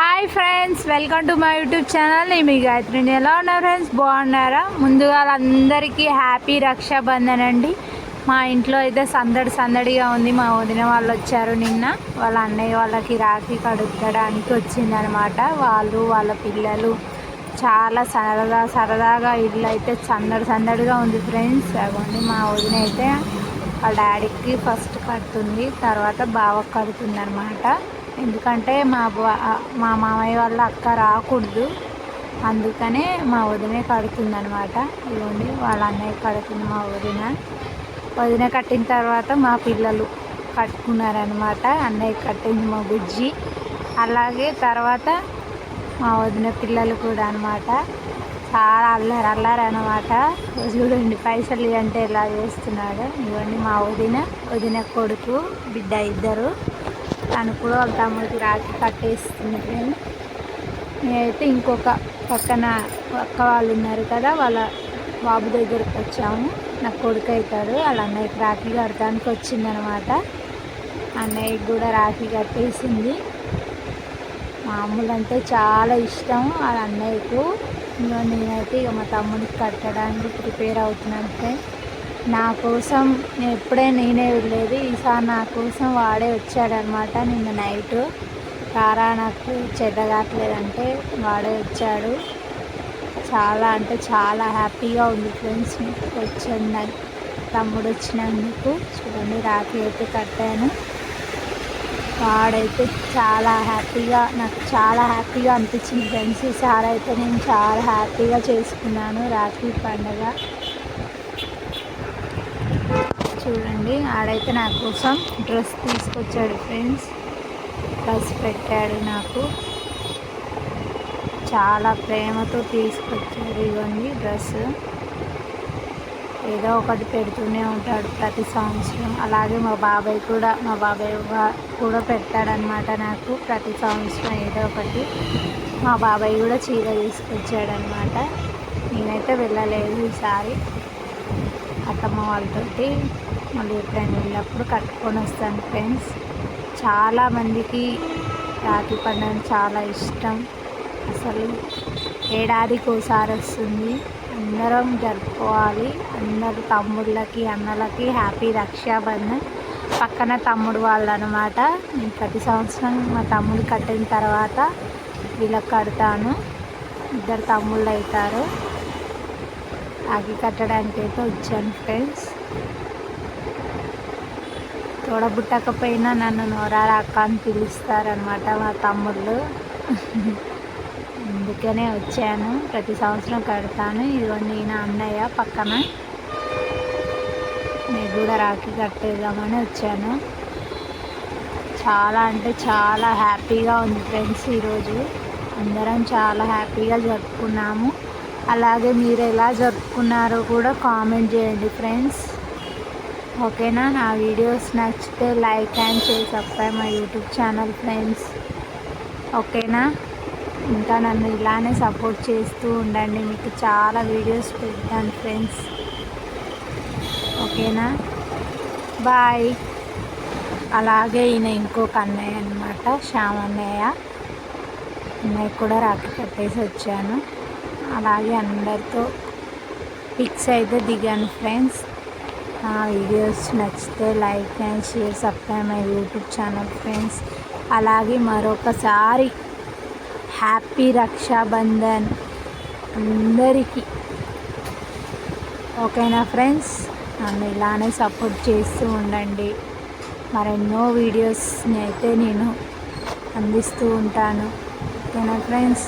Hi friends welcome to my YouTube channel నేను మీ గాయత్రి ఎలా ఉన్నారు ఫ్రెండ్స్ బాగున్నారా? ముందుగా అందరికీ హ్యాపీ రక్షాబంధన్ అండి. మా ఇంట్లో అయితే సందడి సందడిగా ఉంది. మా వదిన వాళ్ళు వచ్చారు నిన్న. వాళ్ళ అన్నయ్య వాళ్ళకి రాఖీ కడుక్కడానికి వచ్చిందనమాట వాళ్ళు వాళ్ళ పిల్లలు చాలా సరదా సరదాగా ఇల్లు అయితే సందడి సందడిగా ఉంది ఫ్రెండ్స్ అవ్వండి మా వదిన అయితే వాళ్ళ డాడీకి ఫస్ట్ కడుతుంది. తర్వాత బావకు కడుతుంది అనమాట ఎందుకంటే మా బా- మా మామయ్య వాళ్ళ అక్క రాకూడదు. అందుకనే మా వదినే కడుతుంది అనమాట వాళ్ళ అన్నయ్య కడుతుంది మా వదిన. వదిన కట్టిన తర్వాత మా పిల్లలు కట్టుకున్నారనమాట అన్నయ్య కట్టింది మా బుజ్జి. అలాగే తర్వాత మా వదిన పిల్లలు కూడా అనమాట చాలా అల్లరు అల్లరి అనమాట చూడండి పైసలు అంటే ఇలా చేస్తున్నాడు. ఇవన్నీ మా వదిన వదిన కొడుకు బిడ్డ ఇద్దరు. తను కూడా వాళ్ళ తమ్ముడికి రాఖీ కట్టేస్తుంది. ఫ్రెండ్ నేనైతే ఇంకొక పక్కన అక్క వాళ్ళు ఉన్నారు కదా వాళ్ళ బాబు దగ్గరికి వచ్చాము. నా కొడుకు అవుతాడు వాళ్ళ అన్నయ్యకి రాఖీ కడటానికి వచ్చిందనమాట. అన్నయ్యకి కూడా రాఖీ కట్టేసింది. మామూలు అంటే చాలా ఇష్టం వాళ్ళ అన్నయ్యకు. ఇంకా నేనైతే ఇక మా తమ్ముడికి కట్టడానికి ప్రిపేర్ అవుతున్నాను ఫ్రెండ్ నా కోసం ఎప్పుడే నేనే వెళ్ళేది. ఈసారి నా కోసం వాడే వచ్చాడనమాట నిన్న నైట్. తారా నాకు చెడ్డగాట్లేదంటే వాడే వచ్చాడు. చాలా అంటే చాలా హ్యాపీగా ఉంది ఫ్రెండ్స్. వచ్చింది తమ్ముడు వచ్చినందుకు. చూడండి రాఖీ అయితే కట్టాను. వాడైతే చాలా హ్యాపీగా నాకు చాలా హ్యాపీగా అనిపించింది ఫ్రెండ్స్. ఈసారి అయితే నేను చాలా హ్యాపీగా చేసుకున్నాను రాఖీ పండగ. చూడండి ఆడైతే నా కోసం డ్రెస్ తీసుకొచ్చాడు ఫ్రెండ్స్. డ్రెస్ పెట్టాడు నాకు. చాలా ప్రేమతో తీసుకొచ్చాడు ఇవన్నీ డ్రెస్. ఏదో ఒకటి పెడుతూనే ఉంటాడు ప్రతి సంవత్సరం. అలాగే మా బాబాయ్ కూడా మా బాబాయ్ కూడా పెడతాడనమాట నాకు ప్రతి సంవత్సరం ఏదో ఒకటి. మా బాబాయ్ కూడా చీర తీసుకొచ్చాడనమాట నేనైతే వెళ్ళలేదు ఈసారి. అత్తమ్మ వాళ్ళతోటి మళ్ళీ ఎప్పుడైనా వెళ్ళినప్పుడు కట్టుకొని వస్తాను ఫ్రెండ్స్. చాలామందికి రాఖీ పండుగ చాలా ఇష్టం. అసలు ఏడాదికి ఒకసారి వస్తుంది. అందరం జరుపుకోవాలి. అందరు తమ్ముళ్ళకి అన్నలకి హ్యాపీ రక్షాబంధన్. పక్కన తమ్ముడు వాళ్ళు అనమాట నేను ప్రతి సంవత్సరం మా తమ్ముడు కట్టిన తర్వాత వీళ్ళకి కడతాను. ఇద్దరు తమ్ముళ్ళు అవుతారు. రాఖీ కట్టడానికి అయితే వచ్చాను ఫ్రెండ్స్. తోడబుట్టకపోయినా నన్ను నోరారా అక్క అని పిలుస్తారనమాట మా తమ్ముళ్ళు. అందుకనే వచ్చాను. ప్రతి సంవత్సరం కడతాను. ఇదిగో నేను అన్నయ్య పక్కన. నేను కూడా రాఖీ కట్టేద్దామని వచ్చాను. చాలా అంటే చాలా హ్యాపీగా ఉంది ఫ్రెండ్స్ ఈరోజు. అందరం చాలా హ్యాపీగా జరుపుకున్నాము. అలాగే మీరు ఎలా జరుపుకున్నారో కూడా కామెంట్ చేయండి ఫ్రెండ్స్. ఓకేనా? నా వీడియోస్ నచ్చితే లైక్ అండ్ షేర్ సబ్స్క్రైబ్ మా యూట్యూబ్ ఛానల్ ఫ్రెండ్స్. ఓకేనా? ఇంకా నన్ను ఇలానే సపోర్ట్ చేస్తూ ఉండండి. మీకు చాలా వీడియోస్ పెడతాను ఫ్రెండ్స్. ఓకేనా? బాయ్. అలాగే ఈయన ఇంకొక అన్నయ్య అనమాట శ్యామ్ అన్నయ్య అన్నయ్య కూడా రాఖీ కట్టేసి వచ్చాను. అలాగే అందరితో పిక్స్ అయితే దిగాను ఫ్రెండ్స్. నా వీడియోస్ నచ్చితే like and share subscribe my YouTube channel friends. అలాగే మరొకసారి హ్యాపీ రక్షాబంధన్ అందరికీ. ఓకేనా ఫ్రెండ్స్? నన్ను ఇలానే సపోర్ట్ చేస్తూ ఉండండి. మరెన్నో వీడియోస్ని అయితే నేను అందిస్తూ ఉంటాను. ఓకేనా ఫ్రెండ్స్?